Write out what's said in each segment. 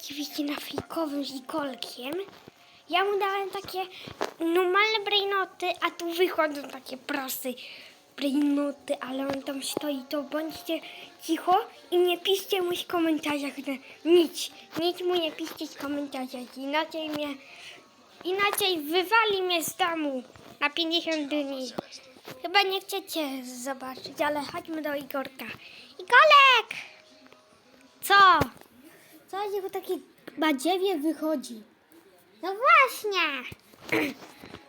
oczywiście na fejkowym z Nikolkiem. Ja mu dałem takie normalne brainoty, a tu wychodzą takie proste brainoty, ale on tam stoi, to bądźcie cicho i nie piszcie mu w komentarzach nic. Nic mu nie piszcie w komentarzach, inaczej mnie, inaczej wywali mnie z domu na 50 dni. Chyba nie chcecie zobaczyć, ale chodźmy do Igorka. Igolek! Co? Co z jego takie badziewie wychodzi? No właśnie!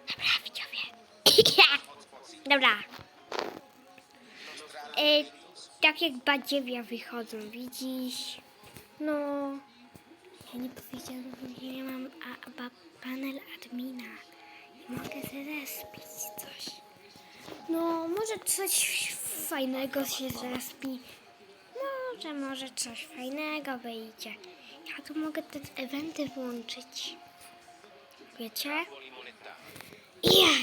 Dobra, widzowie. Dobra. E, tak jak badziewia wychodzą, widzisz? No. Ja nie powiedziałam, że nie mam a, a, panel admina. I mogę zrespić coś. No, może coś fajnego się zrespi. Może, może coś fajnego wyjdzie. Ja tu mogę te eventy włączyć. Wiecie? Yeah.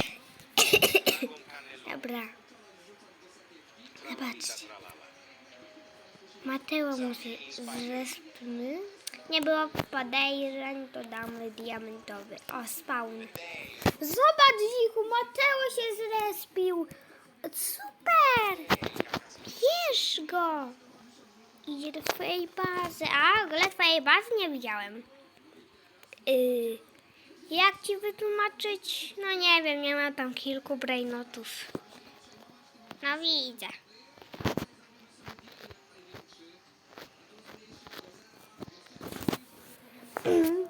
Dobra. Zobaczcie. Mateo mu z- zrespmy. Nie było podejrzeń, to damy diamentowy. O, spawn. Zobacz, Ziku, Mateo się zrespił. Super! Bierz go! Idzie do twojej bazy. A, w ogóle twojej bazy nie widziałem. Yy, jak ci wytłumaczyć? No nie wiem, nie mam tam kilku brainotów. No widzę.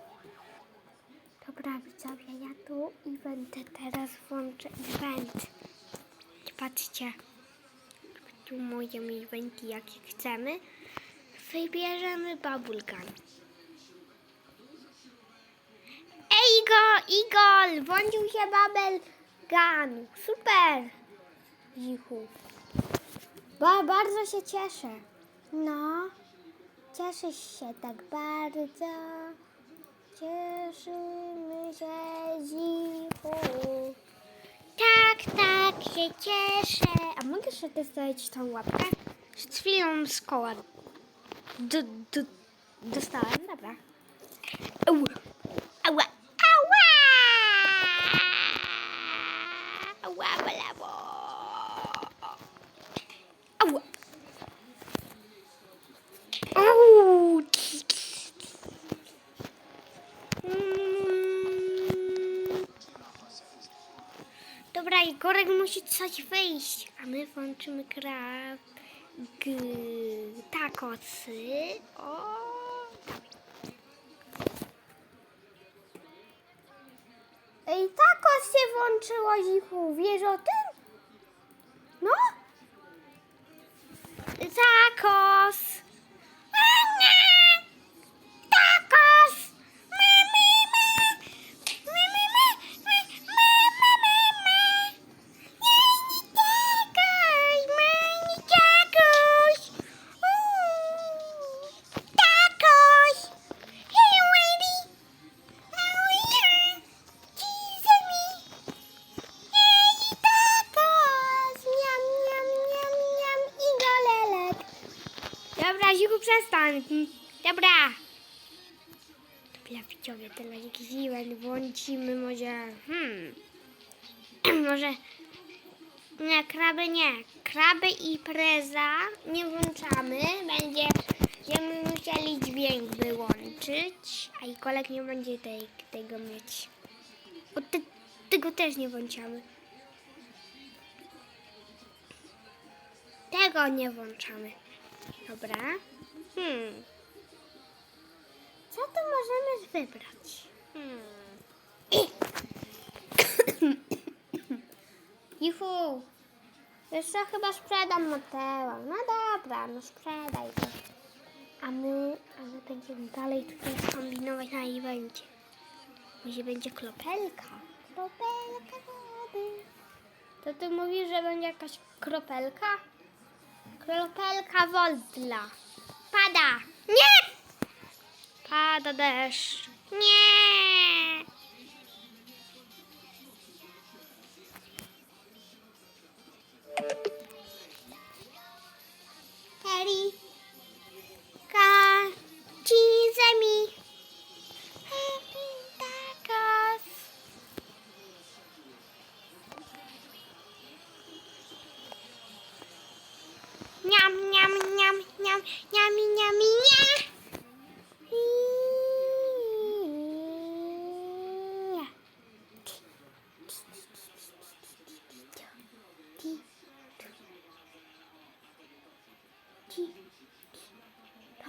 Dobra, widzowie, ja tu eventy teraz włączę. Event. Patrzcie. Moje eventy, jakie chcemy. Wybierzemy bubblegum. Ej, Igor, Igor, włączył się bubblegum. Super. Zichu. Ba, bardzo się cieszę. No, cieszę się tak bardzo. Cieszymy się, Zichu. Tak, tak, się cieszę. A mogę jeszcze testować tą łapkę? Przed chwilą z koła do, do, dostałem, dobra. Ała, Igorek musi coś wyjść, a my włączymy krab... G... Takosy. O! Ej, takos się włączyło, Zichu. Wiesz o tym? No? Takos! Przestań. Dobra. Dobra, widzowie, teraz jakiś event włączymy może... Hmm... może... Nie, kraby nie. Kraby i preza nie włączamy. Będzie, będziemy musieli dźwięk wyłączyć, a i kolek nie będzie tej, tego mieć. Te, tego też nie włączamy. Tego nie włączamy. Dobra. Hmm. Co tu możemy wybrać? Hmm. Juhu. Wiesz co, chyba sprzedam Mateo. No dobra, no sprzedaj to. A my, a my będziemy dalej tutaj kombinować na evencie. Może będzie kropelka. Kropelka wody. To ty mówisz, że będzie jakaś kropelka? Kropelka wodna. Pada. Nie! Pada deszcz. Nie! きた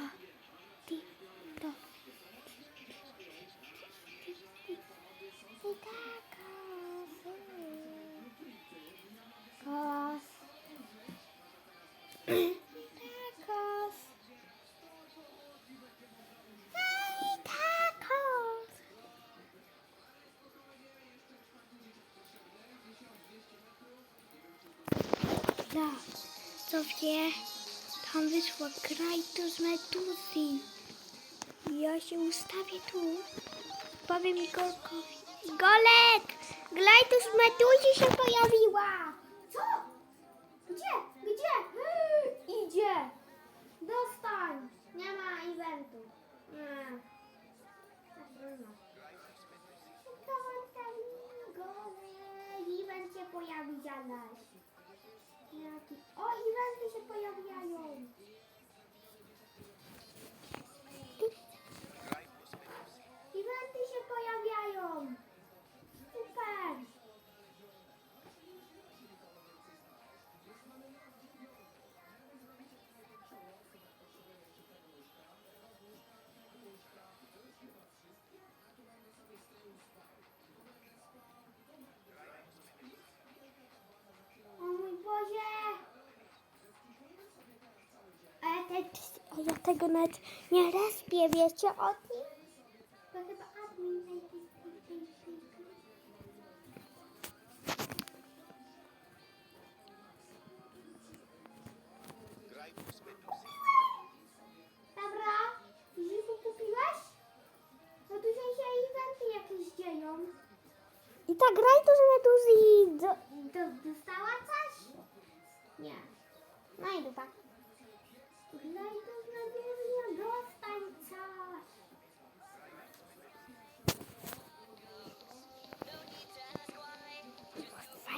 きたかすかタ So, so viel. Tam wyszła Krajtus Meduzy. Ja się ustawię tu. Powiem Igorkowi. Igolek! Glajtus Meduzy się pojawiła! A ja tego nawet nie respię, wiecie o tym? To chyba admin Dobra, Zifu kupiłeś? No tutaj się eventy jakieś dzieją. I ta graj to, że Meduzy do, do, dostała coś? Nie. No i dupa.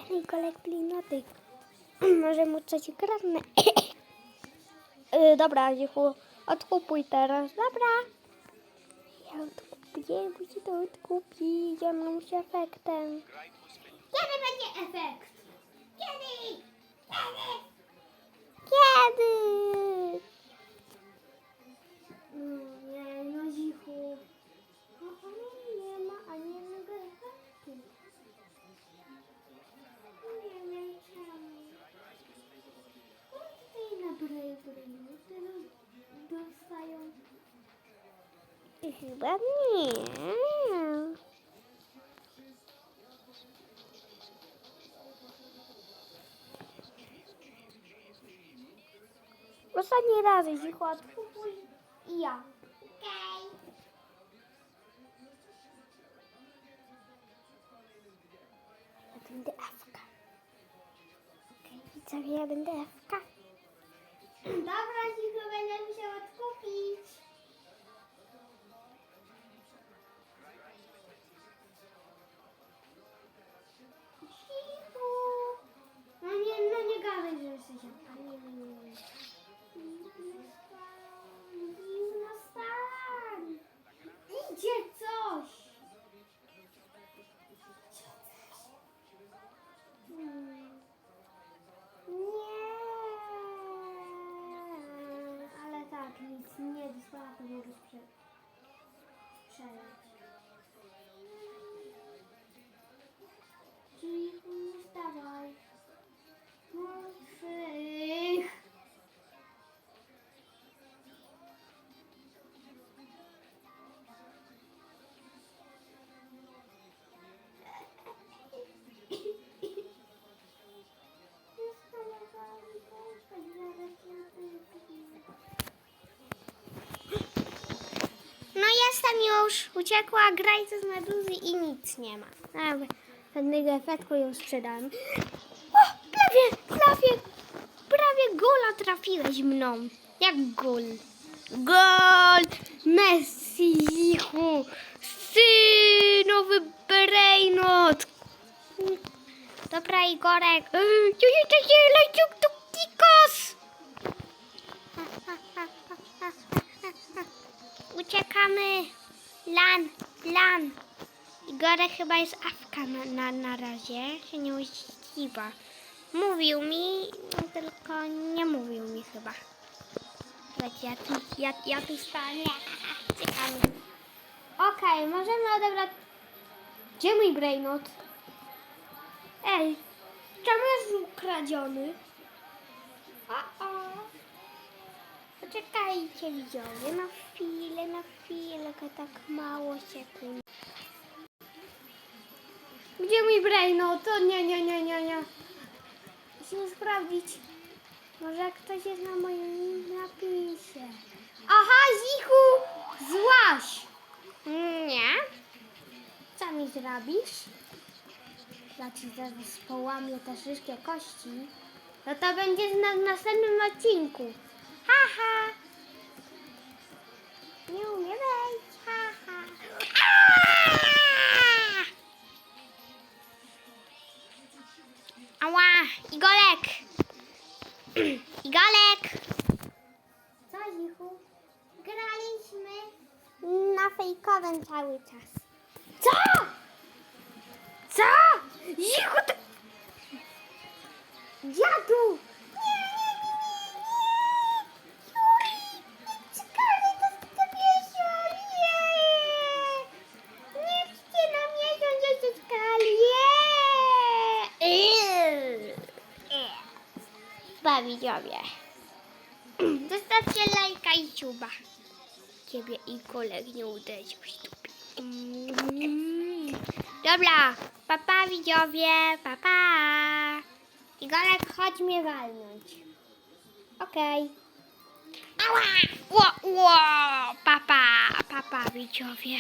Fajny kolek plinoty. Może mu coś kradnę. yy, dobra, Zichu, odkupuj teraz, dobra. Ja odkupię, muszę to odkupić, ja mam z efektem. Kiedy będzie efekt? Kiedy? Kiedy? Kiedy? Mm, Nie, no Zichu. Chyba nie. Ostatni raz, jeśli chodzi. I ja. Okej. Ja będę Awka. Okej, widzowie, ja będę Awka. Dobra, Cicho, będę musiała odkupić. Dostała, to mogę sprze- sprzedać. Cicho, nie wstawaj. Mądrych! Jestem już. Uciekła grajca z meduzy i nic nie ma. Dobra, żadnego efektu ją sprzedałem. O, prawie, prawie, prawie gola trafiłeś mną. Jak gol? Gol! Messi, Zichu! Synowy brainot! Dobra, Igorek. Lejciuk tu kikos! Uciekamy. Lan, lan. Igorek chyba jest awka na, na, na razie. Się nie uściwa. Mówił mi, tylko nie mówił mi chyba. Słuchajcie, ja tu, ja, ja tu stanę. Okej, możemy odebrać... Gdzie mój brainot? Ej, czemu jest ukradziony? O, o. Poczekajcie widzowie, na chwilę, na tak mało sekund. Gdzie mój brainot? To nie, nie, nie, nie, nie. Musimy sprawdzić. Może ktoś jest na moim napisie. Aha, Zichu! Złaś! Nie. Co mi zrobisz? Ja ci zaraz połamię te wszystkie kości. No to będzie na następnym odcinku. Haha! Nie umiem wejść. Ała! Igolek! Igolek! Co, Zichu? Graliśmy na fejkowym cały czas. Co? Co? Zichu, to... Dziadu! Bawi dziobie. Zostawcie lajka i ciuba. Ciebie i kolek nie uderzył w stupie. Dobra, papa widzowie, papa. Igorek, chodź mnie walnąć. Okej. Ała! Ło, ło, papa, papa widzowie.